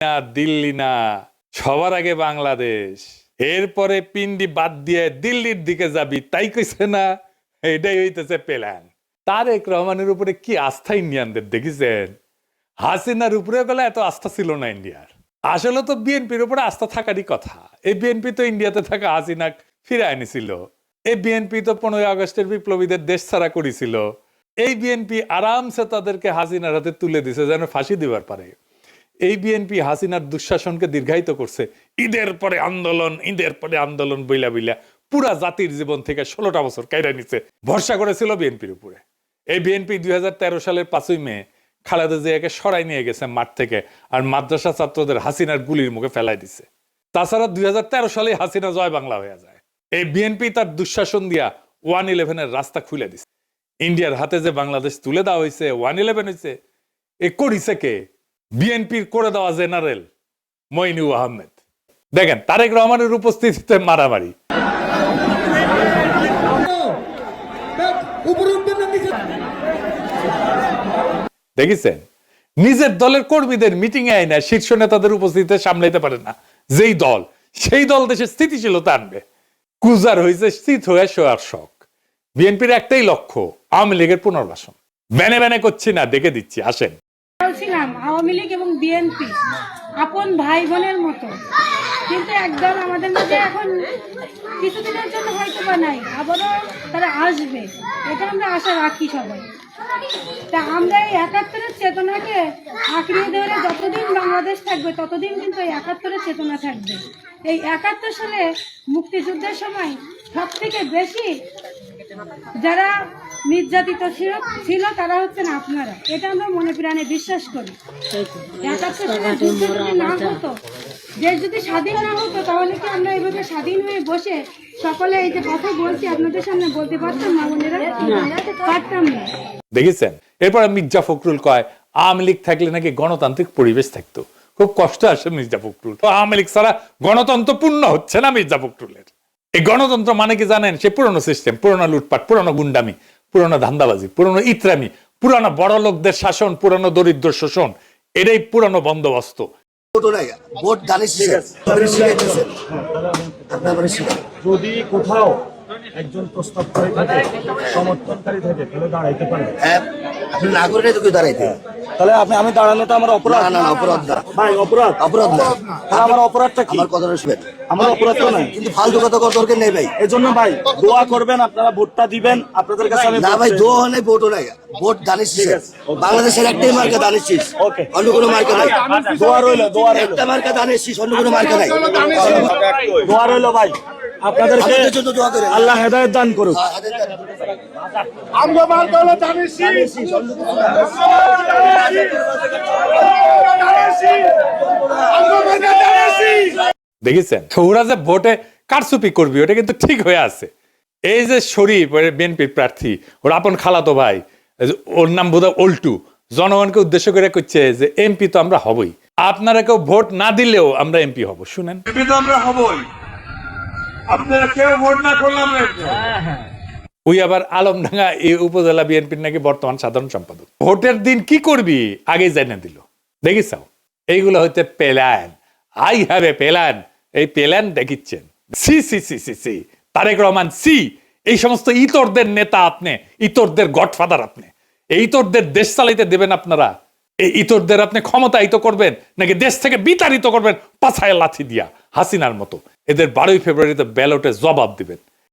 না, দিল্লি না, সবার আগে বাংলাদেশ। এরপরে পিন্ডি বাদ দিয়ে দিল্লির দিকে যাবি, তাই কইছে না, এটাই হইতেছে প্ল্যান তারেক রহমানের উপরে কি আস্থা ইন্ডিয়ানদের, দেখেছেন? হাসিনার উপরে গেলে এত আস্থা ছিল না ইন্ডিয়ার। আসলে তো বিএনপির উপরে আস্থা থাকারই কথা। এই বিএনপি তো ইন্ডিয়াতে থাকা হাসিনা ফিরে আনিছিল এই বিএনপি তো পনেরোই আগস্টের বিপ্লবীদের দেশ ছাড়া করেছিল। এই বিএনপি আরামসে তাদেরকে হাসিনার হাতে তুলে দিছে, যেন ফাঁসি দিবার পারে। এই বিএনপি হাসিনার দুঃশাসনকে দীর্ঘায়িত করছে। ঈদের পরে আন্দোলন, ঈদের পরে আন্দোলন বইলা বইলা পুরা জাতির জীবন থেকে ষোলোটা বছর কাইরা নিচ্ছে ভরসা করেছিল বিএনপির উপরে। এই বিএনপি দুই সালের পাঁচই মে খালেদা জিয়াকে সরাই নিয়ে গেছে মাঠ থেকে আর মাদ্রাসা ছাত্রদের হাসিনার গুলির মুখে ফেলাই দিছে। তাছাড়া দুই তেরো সালে হাসিনা জয় বাংলা হয়ে যায়। এই বিএনপি তার দুঃশাসন দিয়া ওয়ান ইলেভেনের রাস্তা খুলে দিছে। ইন্ডিয়ার হাতে যে বাংলাদেশ তুলে দেওয়া হয়েছে ওয়ান ইলেভেন হয়েছে এ করিছে কে? বিএনপির করে দেওয়া জেনারেল মইনু আহমেদ। দেখেন, তারেক রহমানের উপস্থিতিতে মারামারি। দেখেছেন? নিজের দলের কর্মীদের মিটিং এ আয় না শীর্ষ নেতাদের উপস্থিতিতে সামলাইতে পারে না। যেই দল, সেই দল দেশে স্থিতিশীলতা আনবে। কুজার হয়েছে স্থিত হয়ে শোয়ার শখ। বিএনপির একটাই লক্ষ্য, আওয়ামী লীগের পুনর্বাসন। ব্যানে ব্যানে করছি না, দেখে দিচ্ছি, আসেন। ছিলাম আওয়ামী লীগ এবং বিএনপি, আপন ভাই বোনের মতো। কিন্তু একদম আমাদের মধ্যে এখন কিছুদিনের জন্য হয়তো বা নাই, আবারও তারা আসবে। এটা আমরা আশা রাখি সবাই। তা আমরা এই একাত্তরের চেতনাকে আঁকড়িয়ে ধরে যতদিন বাংলাদেশ থাকবে, ততদিন কিন্তু এই একাত্তরের চেতনা থাকবে। এই একাত্তর সালে মুক্তিযুদ্ধের সময় সব থেকে বেশি যারা নির্যাতিত ছিল ছিল তারা হচ্ছেন আপনারা। এটা আমরা মনে প্রাণে বিশ্বাস করি। না হতো দেশ যদি স্বাধীন না হতো তাহলে কি আমরা এইভাবে স্বাধীন হয়ে বসে সকলে এই যে কথা বলছি আপনাদের সামনে বলতে পারতাম না বোনেরা? পারতাম না। দেখেছেন? এরপরে মির্জা ফখরুল কয় আওয়ামী লীগ থাকলে নাকি গণতান্ত্রিক পরিবেশ থাকতো? খুব কষ্ট আসে মির্জা ফখরুল। তো আওয়ামী লীগ ছাড়া গণতন্ত্র পূর্ণ হচ্ছে না মির্জা ফখরুলের। এই গণতন্ত্র মানে কি জানেন? সে পুরনো সিস্টেম পুরনো লুটপাট পুরনো গুন্ডামি। পুরনো ধান্দাবাজি পুরনো ইত্রামি পুরনো বড় লোকদের শাসন পুরনো দরিদ্র শোষণ এটাই পুরনো বন্দোবস্ত। যদি কোথাও একজন প্রস্তাব করে থাকে সমর্থনকারী থাকে তাহলে দাঁড়াইতে পারে। হ্যাঁ আপনি না করে তো কেউ দাঁড়াইতে তাহলে আপনি আমি দাঁড়ানোটা আমার অপরাধ? না না না অপরাধ না। ভাই অপরাধ? অপরাধ না। তাহলে আমার অপরাধটা কি? আমার কথাটা শুনেন। আমার অপরাধ তো নাই। কিন্তু ফালতু কথা করার দরকার নেই ভাই। এই জন্য ভাই দোয়া করবেন আপনারা ভোটটা দিবেন আপনাদের কাছে আমি না ভাই। দোয়া নাই ভোটও নাই। ভোট দানিশ বাংলাদেশের একটাই মার্কা দানিশ ওকে। অন্য কোনো মার্কা নাই। দোয়া রইল দোয়া রইল। একটা মার্কা দানিশ অন্য কোনো মার্কা নাই। দোয়া রইল ভাই। আপনাদেরকে জন্য দোয়া করেন। আল্লাহ হেদায়েত দান করুক। হ্যাঁ, হাতের কাছে। দেখেছেন? ওরা যে ভোটে কারচুপি করবি ওটা কিন্তু ঠিক হয়ে আছে। এই যে শরীফ বিএনপি প্রার্থী ওর আপন খালাতো ভাই ওর নাম বোধহয় অল্টু জনগণকে উদ্দেশ্য করে করছে যে এমপি তো আমরা হবই। আপনারা কেউ ভোট না দিলেও আমরা এমপি হব শুনেন। এমপি তো আমরা হবই। আপনারা কেউ ভোট না করলাম। ওই আবার আলমডাঙ্গা এই উপজেলা বিএনপির নাকি বর্তমান সাধারণ সম্পাদক। ভোটের দিন কি করবি? আগে জানিয়ে দিল। দেখিস এইগুলো হচ্ছে plan I have a plan এই প্ল্যান দেখিচ্ছেন। সি সি সি সি সি, তারেক রহমান, সি, এই সমস্ত ইতরদের নেতা আপনি, ইতরদের গডফাদার আপনি। এই ইতরদের দেশ চালাইতে দেবেন আপনারা। এই ইতরদের আপনি ক্ষমতায়িত করবেন, নাকি দেশ থেকে বিতাড়িত করবেন, পাছায় লাথি দিয়া, হাসিনার মতো। এদের বারোই ফেব্রুয়ারিতে ব্যালটে জবাব দিবেন।